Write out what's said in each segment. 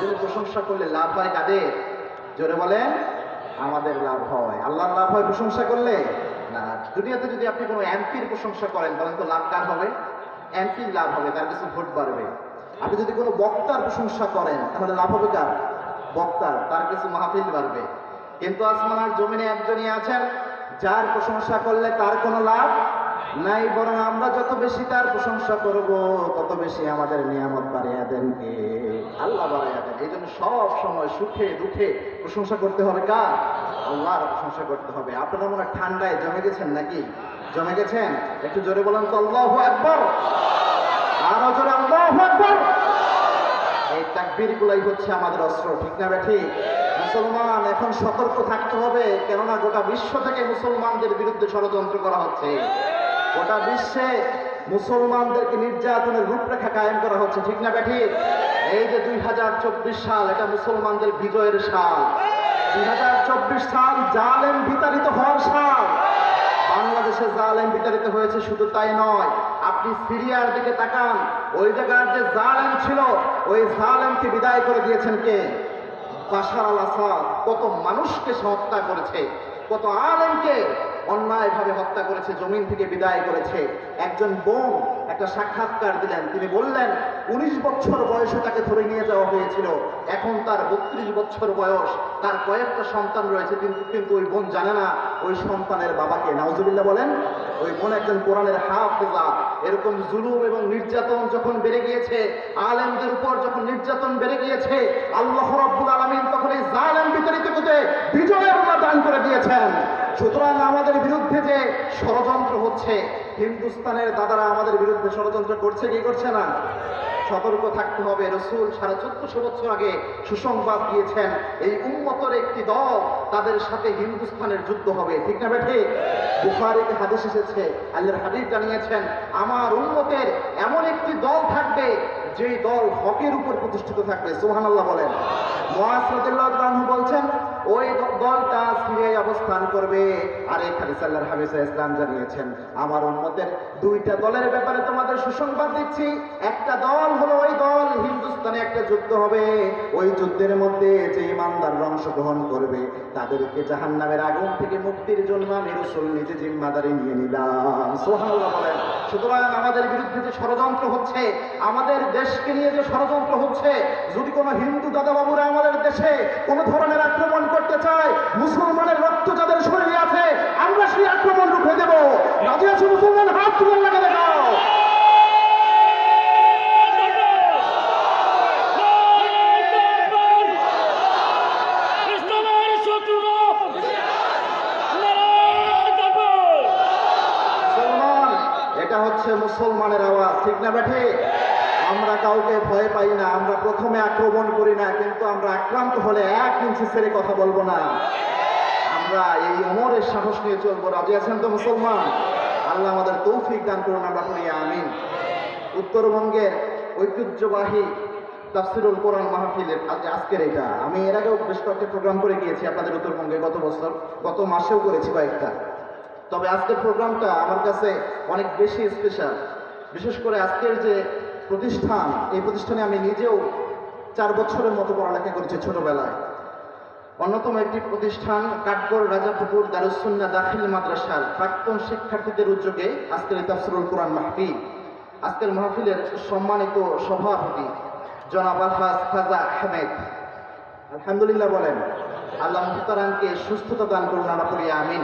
জন্য প্রশংসা করলে লাভ হয় কাদের? জোরে বলেন, আমাদের লাভ হয়। আল্লাহর লাভ হয় প্রশংসা করলে? না, দুনিয়াতে যদি আপনি কোনো এমপির প্রশংসা করেন তাহলে তো লাভ কার হবে? এমপির লাভ হবে, তার কিছু ভোট বাড়বে। আপনি যদি কোনো বক্তার প্রশংসা করেন, তাহলে লাভ হবে কার? বক্তার, তার কিছু মাহফিল বাড়বে। কিন্তু আসমান আর জমিনে একজনই আছেন, যার প্রশংসা করলে তার কোনো লাভ নাই, বরং আমরা যত বেশি তার প্রশংসা করব, তত বেশি আমাদের নিয়ামত বাড়িয়ে দেন কে? আল্লাহ বাড়িয়ে দেন। এই জন্য সব সময় সুখে, দুঃখে প্রশংসা করতে হবে কার? আল্লাহর প্রশংসা করতে হবে। আপনারা মনে ঠান্ডায় জমে গেছেন নাকি? জমে গেছেন? একটু জোরে বলেন তো, আল্লাহ একবার আরও জোরে, আল্লাহ একবার এই তাকবীর গুলাই হচ্ছে আমাদের অস্ত্র, ঠিক না বেঠি মুসলমান, এখন সতর্ক থাকতে হবে, কেননা গোটা বিশ্ব থেকে মুসলমানদের বিরুদ্ধে ষড়যন্ত্র করা হচ্ছে। গোটা বিশ্বে মুসলমানদেরকে নির্যাতনের রূপরেখা কায়েম করা হচ্ছে, ঠিক না বেঠি এই যে দুই হাজার চব্বিশ সাল, এটা মুসলমানদের বিজয়ের সাল। দুই হাজার চব্বিশ সাল জালেম বিতাড়িত হওয়ার সাল। বাংলাদেশে জালেম বিতাড়িত হয়েছে শুধু তাই নয়, আপনি সিরিয়ার দিকে তাকান, ওই জায়গার যে জালেম ছিল, ওই জালেমকে বিদায় করে দিয়েছেন কে? বাশার আল আসাদ। কত মানুষকে হত্যা করেছে, কত আলেমকে অন্যায়ভাবে হত্যা করেছে, জমিন থেকে বিদায় করেছে। একজন বোন একটা সাক্ষাৎকার দিলেন। তিনি বললেন, উনিশ বছর বয়সে তাকে ধরে নিয়ে যাওয়া হয়েছিল। এখন তার বত্রিশ বছর বয়স। তার কয়েকটা সন্তান রয়েছে, কিন্তু কিন্তু ওই বোন জানে না ওই সন্তানের বাবাকে। নাউজুবিল্লাহ বলেন, ওই বোন একজন কোরআনের হাফেজা। এরকম জুলুম এবং নির্যাতন যখন বেড়ে গিয়েছে, আলেমদের উপর যখন নির্যাতন বেড়ে গিয়েছে, আল্লাহ রাব্বুল আলামিন তখন এই জালেম বিতাড়িত করতে বিজয়ের দান করে দিয়েছেন। সুতরাং আমাদের বিরুদ্ধে যে ষড়যন্ত্র হচ্ছে, হিন্দুস্তানের দাদারা আমাদের বিরুদ্ধে ষড়যন্ত্র করছে, কি করছে না? সতর্ক থাকতে হবে। রসুল সাড়ে চোদ্দশো বছর আগে সুসংবাদ দিয়েছেন, এই উন্মতের একটি দল তাদের সাথে হিন্দুস্তানের যুদ্ধ হবে। ঠিক না বেঠে? বুখারিতে হাদিস এসেছে, আল্লাহর হাদিস জানিয়েছেন, আমার উন্মতের এমন একটি দল থাকবে যে দল হকের উপর প্রতিষ্ঠিত থাকবে। সোহান সুবহানাল্লাহ বলেন। মহাসরদুল্লাহ বলছেন ওই দলটা সিরিয়ায় অবস্থান করবে। আর এই হাদিস আল্লাহর হাবিজ ইসলাম জানিয়েছেন, আমার উন্মতের দুইটা দলের ব্যাপারে তোমাদের সুসংবাদ দিচ্ছি। একটা দল হলো ওই দল, হিন্দুস্তানে একটা যুদ্ধ হবে। ওই যুদ্ধের মধ্যে যে ইমানদার অংশগ্রহণ করবে, তাদেরকে জাহান্নামের আগুন থেকে মুক্তির জন্য আমি রসুল নিজে জিম্মাদারি নিয়ে নিলাম। সোহানুল্লাহ বলেন। সুতরাং আমাদের বিরুদ্ধে যে ষড়যন্ত্র হচ্ছে, আমাদের দেশকে নিয়ে যে ষড়যন্ত্র হচ্ছে, যদি কোনো হিন্দু দাদাবাবুরা আমাদের দেশে কোনো ধরনের আক্রমণ করতে চায়। মুসলমানের রক্ত যাদের শরীরে আছে আমরা সেই আক্রমণ রুখে দেব রাজি আছে মুসলমান হাত তুলে লাগে দেখাও মুসলমান এটা হচ্ছে মুসলমানের আওয়াজ ঠিক না বেঠে আমরা কাউকে ভয় পাই না, আমরা প্রথমে আক্রমণ করি না, কিন্তু আমরা আক্রান্ত হলে এক ইঞ্চি ছেড়ে কথা বলব না। আমরা এই অমরের সাহস নিয়ে চলবো। রাজি আছেন তো মুসলমান? আল্লাহ আমাদের তৌফিক দান করুন, আমরা করি, আমিন। উত্তরবঙ্গের ঐতিহ্যবাহী তাফসিরুল কোরআন মাহফিলের আজ আজকের এটা। আমি এর আগেও বেশ কয়েকটা প্রোগ্রাম করে গিয়েছি আপনাদের উত্তরবঙ্গে গত বছর, গত মাসেও করেছি কয়েকটা। তবে আজকের প্রোগ্রামটা আমার কাছে অনেক বেশি স্পেশাল বিশেষ করে আজকের যে প্রতিষ্ঠান, এই প্রতিষ্ঠানে আমি নিজেও চার বছরের মতো পড়ালেখা করেছি ছোটবেলায়। অন্যতম একটি প্রতিষ্ঠান কাঠগড় রাজাপুকুর দারুসুন্না দাখিল মাদ্রাসার প্রাক্তন শিক্ষার্থীদের উদ্যোগে আজকের তাফসিরুল কোরআন মাহফিল, আজকের মাহফিলের সম্মানিত সভাপতি জনাব আলহাজ খাজা আহমেদ। আলহামদুলিল্লাহ বলেন, আল্লাহ মুহতারামকে সুস্থতা দান করুন করি আমিন।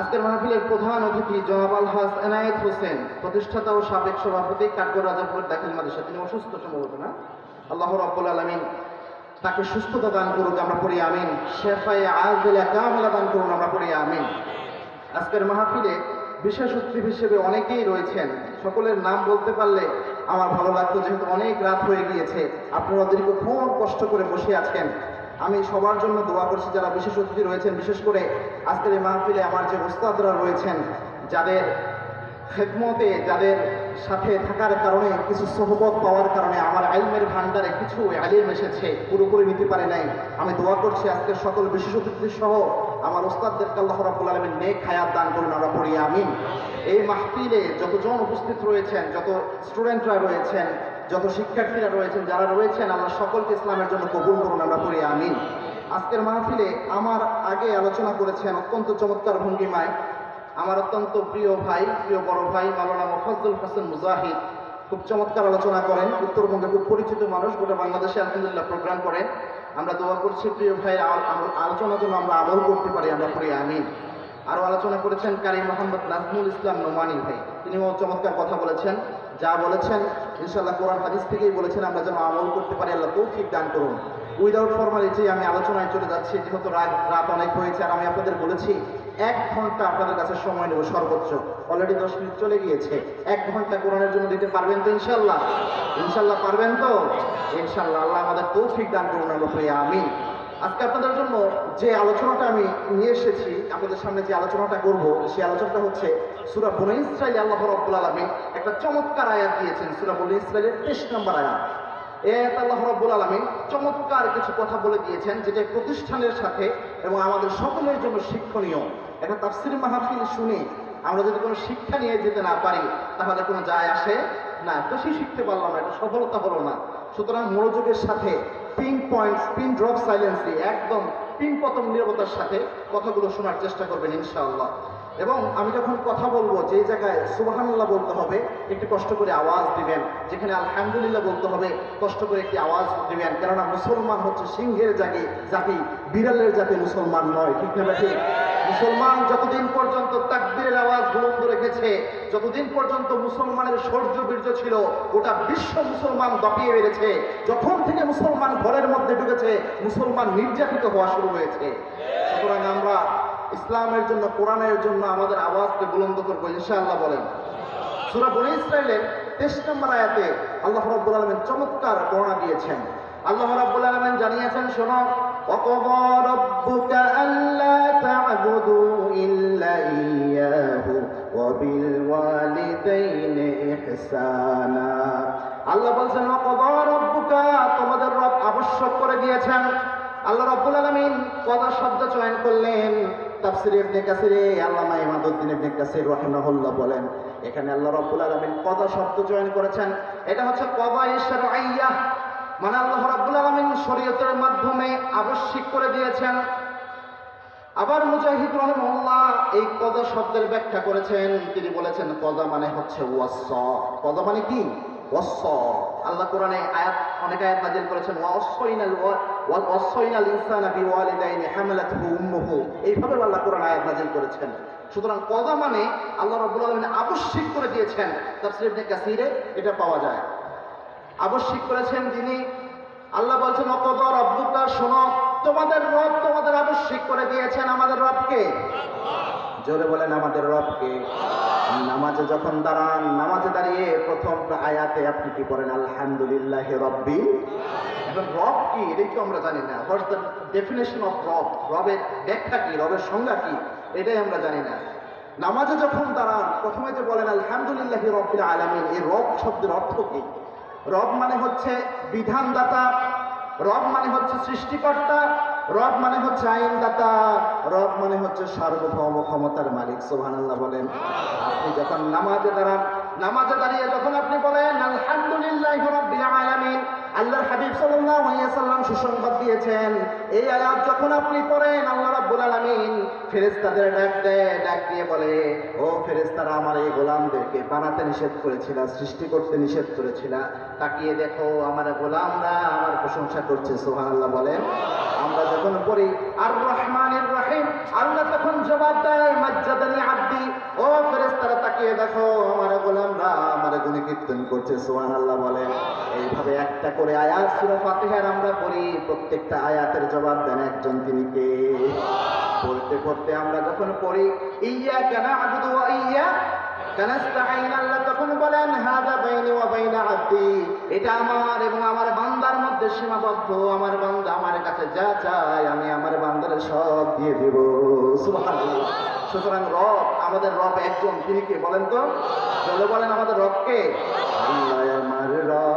আজকের মাহফিলের প্রধান অতিথি জনাব আলহাজ এনায়েত হোসেন, প্রতিষ্ঠাতা ও সাবেক সভাপতি কাঠগড় রাজাপুর দাখিল মাদ্রাসা। তিনি অসুস্থ সম্ভবত না? আল্লাহ রব্বুল আলমিন তাকে সুস্থতা দান করুক, আমরা পড়ি আমিন। শেফাই আজলা কামলা দান করুন, আমরা পড়ি আমিন। আজকের মাহফিলে বিশেষ অতিথি হিসেবে অনেকেই রয়েছেন। সকলের নাম বলতে পারলে আমার ভালো লাগতো, যেহেতু অনেক রাত হয়ে গিয়েছে। আপনারা দীর্ঘক্ষণ কষ্ট করে বসে আছেন। আমি সবার জন্য দোয়া করছি যারা বিশেষ অতিথি রয়েছেন, বিশেষ করে আজকের এই মাহফিলে আমার যে ওস্তাদরা রয়েছেন, যাদের খেদমতে, যাদের সাথে থাকার কারণে, কিছু সহবত পাওয়ার কারণে আমার আইমের ভান্ডারে কিছু আলিম এসেছে, পুরোপুরি নিতে পারে নাই। আমি দোয়া করছি আজকের সকল বিশেষ অতিথি সহ আমার ওস্তাদদেরকে আল্লাহ রাব্বুল আলমিন নেক হায়াত দান করুন আমরা পড়ি, আমিন। এই মাহফিলে যতজন উপস্থিত রয়েছেন, যত স্টুডেন্টরা রয়েছেন যত শিক্ষার্থীরা রয়েছেন, যারা রয়েছেন, আল্লাহ সকলকে ইসলামের জন্য কবুল করুন, আমরা করি আমিন। আজকের মাহফিলে আমার আগে আলোচনা করেছেন অত্যন্ত চমৎকার ভঙ্গিমায় আমার অত্যন্ত প্রিয় ভাই, প্রিয় বড় ভাই, মাওলানা মোফাজ্জুল হাসান মুজাহিদ। খুব চমৎকার আলোচনা করেন উত্তরবঙ্গে খুব পরিচিত মানুষ, গোটা বাংলাদেশে আলহামদুলিল্লাহ প্রোগ্রাম করেন আমরা দোয়া করছি, প্রিয় ভাইয়ের আল- আল- আলোচনার জন্য আমরা আমল করতে পারি, আমরা করি আমিন। আরও আলোচনা করেছেন কারি মোহাম্মদ নাজমুল ইসলাম নোমানি ভাই, তিনিও চমৎকার কথা বলেছেন। যা বলেছেন ইনশাল্লাহ কোরআন হাদিস থেকেই বলেছেন, আমরা যেন আমল করতে পারি, আল্লাহ তৌফিক দান করুন। উইদাউট ফর্মালিটি আমি আলোচনায় চলে যাচ্ছি, যেহেতু রাত রাত অনেক হয়েছে, আর আমি আপনাদের বলেছি, এক ঘণ্টা আপনাদের কাছে সময় নেব সর্বোচ্চ। অলরেডি দশ মিনিট চলে গিয়েছে। এক ঘণ্টা কোরআনের জন্য দিতে পারবেন তো ইনশাল্লাহ ইনশাল্লাহ পারবেন তো? ইনশাল্লাহ আল্লাহ আমাদের তৌফিক দান করুন আল্লাহ আমি আজকে আপনাদের জন্য যে আলোচনাটা আমি নিয়ে এসেছি, আপনাদের সামনে যে আলোচনাটা করব, সেই আলোচনাটা হচ্ছে সুরা বনে ইসরাইল আল্লাহ রব্বুল আলমী একটা চমৎকার আয়াত দিয়েছেন, সুরা বনে ইসরাইলের তেইশ নম্বর আয়াত। এ আয়াত আল্লাহ রব্বুল আলমী চমৎকার কিছু কথা বলে দিয়েছেন, যেটা প্রতিষ্ঠানের সাথে এবং আমাদের সকলের জন্য শিক্ষণীয়। একটা তাফসির মাহফিল শুনে আমরা যদি কোনো শিক্ষা নিয়ে যেতে না পারি, তাহলে কোনো যায় আসে না। তো বেশি শিখতে পারলাম না এটা সফলতা হলো না। সুতরাং মনোযোগের সাথে pin point pin drop silently একদম পিন পতন নিরবতার সাথে কথাগুলো শোনার চেষ্টা করবেন ইনশাআল্লাহ। এবং আমি যখন কথা বলব যে জায়গায় সুবাহান্লাহ বলতে হবে, একটু কষ্ট করে আওয়াজ দিবেন। যেখানে আলহামদুলিল্লাহ বলতে হবে, কষ্ট করে একটি আওয়াজ দিবেন। কেননা মুসলমান হচ্ছে সিংহের জাগে জাতি বিড়ালের জাতি মুসলমান নয়, ঠিক না ঠিক মুসলমান যতদিন পর্যন্ত তাকবীরের আওয়াজ বুলন্দ রেখেছে যতদিন পর্যন্ত মুসলমানের শৌর্য বীর্য ছিল গোটা বিশ্ব মুসলমান দাপিয়ে বেড়েছে যখন থেকে মুসলমান ঘরের মধ্যে ঢুকেছে মুসলমান নির্যাতিত হওয়া শুরু হয়েছে সুতরাং আমরা ইসলামের জন্য কোরআনের জন্য আমাদের আওয়াজকে বুলন্দ করবো ইনশাআল্লাহ বলেন সুরা বনি ইসরায়েলের তেইশ নম্বর আয়াতে আল্লাহ রাব্বুল আলামিন চমৎকার বর্ণনা দিয়েছেন আল্লাহ রাব্বুল আলামিন জানিয়েছেন শোনো وقضى ربك ألا تعبدوا إلا إياه وبالوالدين إحسانا আল্লাহ বলছেন وقضى ربك তোমাদের রব আবশ্যক করে দিয়েছেন আল্লাহ রাব্বুল আলামিন কদা শব্দ চয়ন করলেন তাফসির ইবনে কাসিরে আল্লামা ইমাদউদ্দিন ইবনে কাসির রাহিমাহুল্লাহ বলেন এখানে আল্লাহ রাব্বুল আলামিন কদা শব্দ চয়ন করেছেন এটা হচ্ছে কদা ইশরাইয়া মানে আল্লাহ রাব্বুল আলামিন শরীয়তের মাধ্যমে আবশ্যিক করে দিয়েছেন আবার মুজাহিদ রহমুল্লাহ এই কদা শব্দের ব্যাখ্যা করেছেন। তিনি বলেছেন কদা মানে হচ্ছে ওয়াস কদা মানে কি? ওয়াস আল্লাহ কোরআনে আয়াত, অনেক আয়াত নাজিল করেছেন ওয়াসইনাল ওয়াল ওয়াসইনাল ইনসানা বিওয়ালিদাইনি হামালাতহু উম্মুহু। এইভাবে আল্লাহ কোরআন আয়াত নাজিল করেছেন। সুতরাং কদা মানে আল্লাহ রাব্বুল আলামিন আবশ্যিক করে দিয়েছেন। তাফসীর ইবনে কাসিরে এটা পাওয়া যায়। আবশ্যিক করেছেন যিনি আল্লাহ বলছেন, অকদ রব্বুকা, শোনো, তোমাদের রব তোমাদের আবশ্যিক করে দিয়েছেন আমাদের রবকে। জোরে বলেন আমাদের রবকে। নামাজে যখন দাঁড়ান, নামাজে দাঁড়িয়ে প্রথম আয়াতে আপনি কি পড়েন? আলহামদুলিল্লাহ রব্বি। এখন রব কি? এটাই তো আমরা জানি না। হোয়াটস দ্য ডেফিনেশন অফ রব? রবের ব্যাখ্যা কি? রবের সংজ্ঞা কি? এটাই আমরা জানি না। নামাজে যখন দাঁড়ান, প্রথমে যে বলেন আলহামদুলিল্লাহ রব্বিল আলামিন, এই রব শব্দের অর্থ কি? রব মানে হচ্ছে বিধানদাতা রব মানে হচ্ছে সৃষ্টিকর্তা, রব মানে হচ্ছে আইনদাতা, রব মানে হচ্ছে সার্বভৌম ক্ষমতার মালিক সোহানাল্লাহ বলেন। আপনি যখন নামাজে দাঁড়ান, নামাজে দাঁড়িয়ে যখন আপনি বলেন, আলহামদুলিল্লাহ রব্বিল আলামিন আল্লাহর হাবিব সাল্লাম সুসংবাদ দিয়েছেন, এই আয়াত যখন আপনি পড়েন, আল্লাহ রাব্বুল আলামিন ফেরেশতাদের ডাক দেয়, ডাক দিয়ে বলে, ও ফেরেশতারা, আমার এই গোলামদেরকে বানাতে নিষেধ করেছিল, সৃষ্টি করতে নিষেধ করেছিল। তাকিয়ে দেখো, আমার গোলামরা আমার প্রশংসা করছে, সুবহানাল্লাহ বলেন। আমরা যখন পড়ি আর রহমানির রহিম। আল্লাহ তখন জবাব দেয়, মাজ্জাদানি আব্দি। ও ফেরেশতারা তাকিয়ে দেখো, আমার গোলামরা আমার গুণে কীর্তন করছে, সুবহানাল্লাহ বলেন। এইভাবে একটা করে আয়াত সূরা ফাতিহার আমরা পড়ি, প্রত্যেকটা আয়াতের জবাব দেন একজন তিনি কে? পড়তে পড়তে আমরা যখন পড়ি, ইয়া কেন আবুদু ইয়া তখন বলেন এবং আমার বান্দার মধ্যে সীমাবদ্ধ, আমার আমার কাছে যা আমি আমার বান্দার সব দিয়ে সুতরাং রব আমাদের রব একজন, তিনি কে বলেন তো? বলেন, আমাদের রবকে আল্লাহ আমার রব।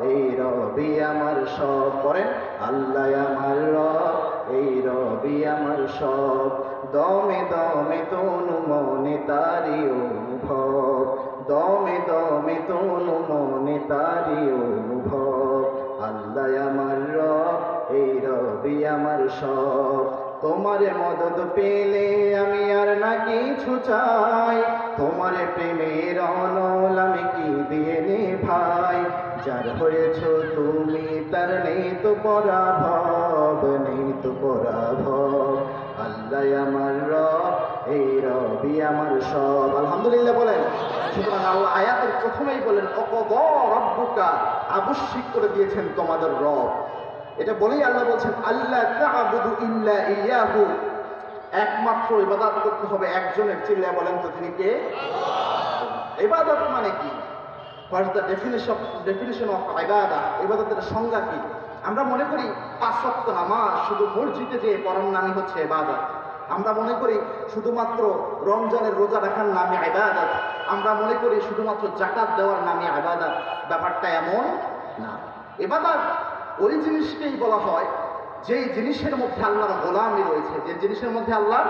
এই রবি আমার সব করেন, আল্লাহ আমার রব। এই রবি আমার সব, দমে দমে তনু মনে তারি অনুভব। দমে দমে তনু মনে তারি অনুভব। আল্লাহ আমার রব, এই রবি আমার সব। তোমারে মদত পেলে আমি আর না কিছু চাই। তোমার প্রেমের অনল আমি কি দিয়ে নে ভাই যার হয়েছ তুমি, তার নেই তো পরাভব, নেই তো পরাভব। আল্লাহ আমার রব, এই রবি আমার সব। আলহামদুলিল্লাহ বলেন, সুতরাং আল্লাহ আয়াতের প্রথমেই বলেন অকব রব্বুকা, আবশ্যিক করে দিয়েছেন তোমাদের রব। এটা বলেই আল্লাহ বলছেন আল্লাহ তা'বুদু ইল্লা ইয়াহু। একমাত্র ইবাদত করতে হবে একজনের চিল্লা বলেন তো তিনি কে? ইবাদত মানে কি? What the definition definition of ইবাদা ইবাদতের সংজ্ঞা কি? আমরা মনে করি পাঁচ ওয়াক্ত নামাজ শুধু মসজিদে যে পড়ার নামই হচ্ছে ইবাদত। আমরা মনে করি শুধুমাত্র রমজানের রোজা রাখার নামে ইবাদত। আমরা মনে করি শুধুমাত্র জাকাত দেওয়ার নামে ইবাদত। ব্যাপারটা এমন না। ইবাদত ওই জিনিসকেই বলা হয় যেই জিনিসের মধ্যে আল্লাহর গোলামি রয়েছে। যে জিনিসের মধ্যে আল্লাহর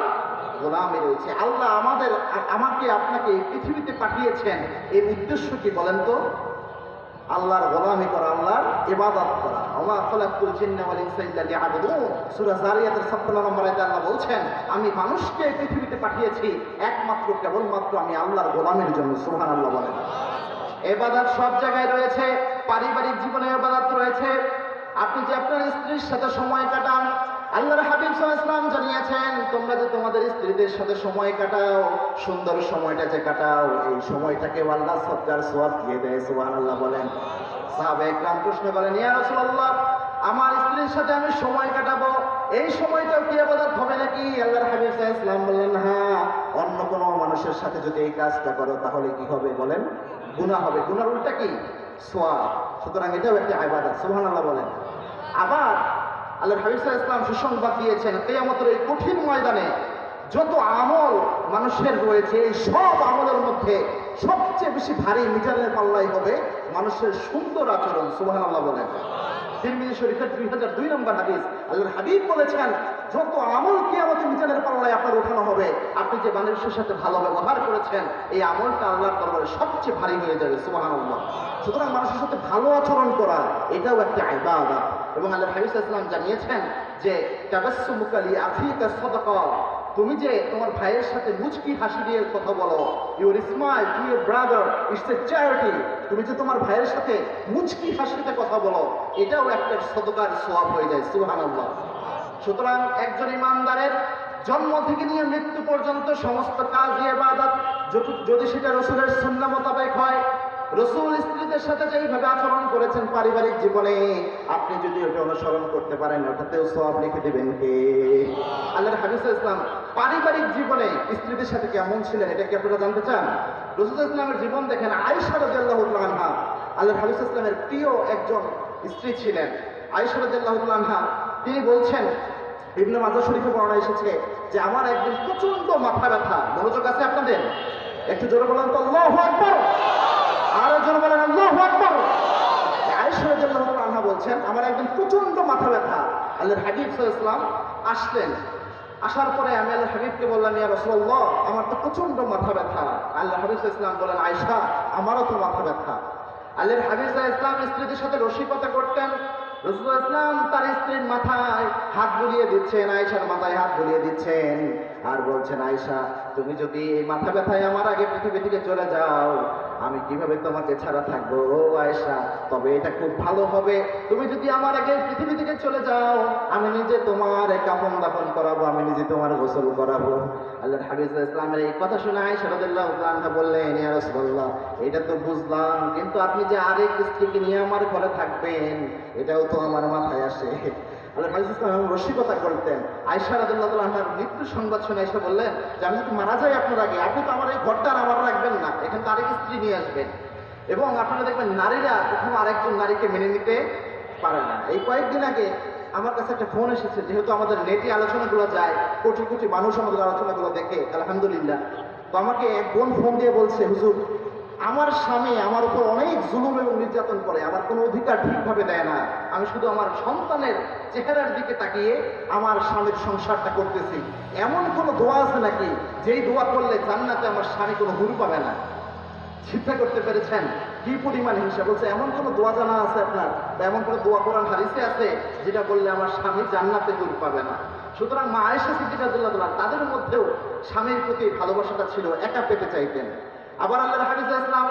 গোলামি রয়েছে। আল্লাহ আমাদের, আমাকে আপনাকে এই পৃথিবীতে পাঠিয়েছেন। এর উদ্দেশ্য কি বলেন তো? আল্লাহর গোলামি করা, আল্লাহর ইবাদত করা। ওমা খলাকুল জিন্না ওয়াল ইনসা ইল্লা লিয়াবুদুন। সূরা জারিয়াতের 56 নম্বর আয়াতে আল্লাহ বলছেন, আমি মানুষকে এই পৃথিবীতে পাঠিয়েছি, একমাত্র, কেবলমাত্র আমি আল্লাহর গোলামের জন্য। সুবহানাল্লাহ বলেন। এবাদত সব জায়গায় রয়েছে, পারিবারিক জীবনে এবাদত রয়েছে। আপনি যে আপনার স্ত্রীর সাথে সময় কাটান আল্লাহর হাবিব সাল্লাল্লাহু জানিয়েছেন, তোমরা যে তোমাদের স্ত্রীদের সাথে সময় কাটাও, সুন্দর সময়টা যে কাটাও, এই সময়টাকে আল্লাহ সজ্জার সোয়াব দিয়ে দেয় সুবহানাল্লাহ বলেন। সাহাবে একরাম প্রশ্ন করেন, ইয়া আমার স্ত্রীর সাথে আমি সময় কাটাবো? এই সময়টাও কি আবাদত হবে নাকি? আল্লাহর হাবিব আলাইহি বললেন হ্যাঁ অন্য কোনো মানুষের সাথে যদি এই কাজটা করো, তাহলে কি হবে বলেন? গুনাহ হবে। গুনার উল্টা কি? সোয়াব সুতরাং এটাও একটা আবাদত সুবহানাল্লাহ বলেন। আবার আল্লাহর হাবিব সাল্লাল্লাহু ইসলাম সুসংবাদ দিয়েছেন, কিয়ামতের এই কঠিন ময়দানে যত আমল মানুষের রয়েছে, এই সব আমলের মধ্যে সবচেয়ে বেশি ভারী মিজানের পাল্লাই হবে মানুষের সুন্দর আচরণ, সুবহানাল্লাহ বলেন। তিরমিজি শরীফের দুই হাজার দুই নম্বর হাদিস, আল্লাহর হাবিব বলেছেন, যত আমল কি আমাদের মিজানের পাল্লায় আপনার উঠানো হবে, আপনি যে মানুষের সাথে ভালো ব্যবহার করেছেন, এই আমলটা আল্লাহর দরবারে সবচেয়ে ভারী হয়ে যাবে, সুবহানাল্লাহ। সুতরাং মানুষের সাথে ভালো আচরণ করা, এটাও একটা ইবাদত। এবং আল্লাহ ইসলাম জানিয়েছেন যে তাবাসসুমুকালি আফিকা সাদাকা তুমি যে তোমার ভাইয়ের সাথে মুচকি হাসি দিয়ে কথা বলো your smile to your brother it's a charity তুমি যে তোমার ভাইয়ের সাথে মুচকি হাসিতে কথা বলো, এটাও একটা সদকার সোয়াব হয়ে যায়, সুবহানাল্লাহ। সুতরাং একজন ইমানদারের জন্ম থেকে নিয়ে মৃত্যু পর্যন্ত সমস্ত কাজ ইবাদত, যদি- সেটা রসুলের সুন্নাহ মোতাবেক হয় রসুল স্ত্রীদের সাথে যেইভাবে আচরণ করেছেন পারিবারিক জীবনে, আপনি যদি ওটা অনুসরণ করতে পারেন, ওটাতেও সব লিখে দেবেন কে? আল্লাহর হাবিস ইসলাম, পারিবারিক জীবনে স্ত্রীদের সাথে কেমন ছিলেন? এটা কি আপনারা জানতে চান? রসুল ইসলামের জীবন দেখেন আয়েশা রাদিয়াল্লাহু আনহা, আল্লাহর হাবিস ইসলামের প্রিয় একজন স্ত্রী ছিলেন। আয়েশা রাদিয়াল্লাহু আনহা, তিনি বলছেন বিভিন্ন মাদা শরীফে বর্ণনা এসেছে যে আমার একদিন প্রচণ্ড মাথা ব্যথা। মনোযোগ আছে আপনাদের? একটু জোরে বলেন তো, আল্লাহু আকবার। আরও জোরে বলেন, আল্লাহু আকবার। আয়েশা রাদিয়াল্লাহু আনহা বলছেন, আমার একদিন প্রচণ্ড মাথা ব্যথা। আল্লাহর হাবিব সাল্লাল্লাহু আসলেন। আসার পরে আমি আল্লাহ হাবিবকে বললাম, ইয়া রাসূলুল্লাহ, আমার তো প্রচণ্ড মাথা ব্যথা। আল্লাহ হাবিব সাল্লাল্লাহু বলেন, আয়েশা, আমারও তো মাথা ব্যথা। আল্লাহর হাবিব সাল্লাল্লাহু স্ত্রীদের সাথে রসিকতা করতেন। রসুল ইসলাম তার স্ত্রীর মাথায় হাত বুলিয়ে দিচ্ছেন, আয়েশার মাথায় হাত বুলিয়ে দিচ্ছেন। আর বলছেন, আয়েশা, তুমি যদি এই মাথা ব্যথায় আমার আগে পৃথিবী থেকে চলে যাও, আমি কীভাবে তোমাকে ছাড়া থাকব? ও আয়েশা, তবে এটা খুব ভালো হবে। তুমি যদি আমার আগে পৃথিবী থেকে চলে যাও, আমি নিজে তোমার কাফন দাফন করাবো, আমি নিজে তোমার গোসল করাবো। আল্লাহ হাবিজ ইসলামের এই কথা শুনে আয়েশা রাদিয়াল্লাহু তাআলা বললেন রাসূলুল্লাহ, এটা তো বুঝলাম, কিন্তু আপনি যে আরেক স্ত্রীকে নিয়ে আমার ঘরে থাকবেন, এটাও তো আমার মাথায় আসে। রসিকতা করতেন। আয়েশা রাদিয়াল্লাহু তাআলার মৃত্যু সংবাদ শুনে এসে বললেন, যে আমি যদি মারা যাই আপনার আগে, আপনি তো আমার এই ঘরটা আমার রাখবেন না, এখানে তো আরেক স্ত্রী নিয়ে আসবেন। এবং আপনারা দেখবেন নারীরা কখনো আরেকজন নারীকে মেনে নিতে পারে না। এই কয়েকদিন আগে আমার কাছে একটা ফোন এসেছে, যেহেতু আমাদের নেটে আলোচনাগুলো যায়, কোটি কোটি মানুষ আমাদের আলোচনাগুলো দেখে, আলহামদুলিল্লাহ। তো আমাকে এক বোন ফোন দিয়ে বলছে, হুজুর আমার স্বামী আমার উপর অনেক জুলুম এবং নির্যাতন করে, আমার কোনো অধিকার ঠিকভাবে দেয় না। আমি শুধু আমার সন্তানের চেহারার দিকে তাকিয়ে আমার স্বামীর সংসারটা করতেছি। এমন কোনো দোয়া আছে নাকি? যেই দোয়া করলে জান্নাতে আমার স্বামী কোনো গুরু পাবে না। চিন্তা করতে পেরেছেন? কি পরিমাণ হিংসা? বলছে, এমন কোনো দোয়া জানা আছে আপনার? বা এমন কোনো দোয়া কোরআন হারিসে আছে যেটা বললে আমার স্বামী জান্নাতে গুরু পাবে না? সুতরাং মা আয়েশা সিদ্দিকাতুল্লাহ তাদের মধ্যেও স্বামীর প্রতি ভালোবাসাটা ছিল, একা পেতে চাইতেন। আবার আল্লাহ হাফিজ ইসলাম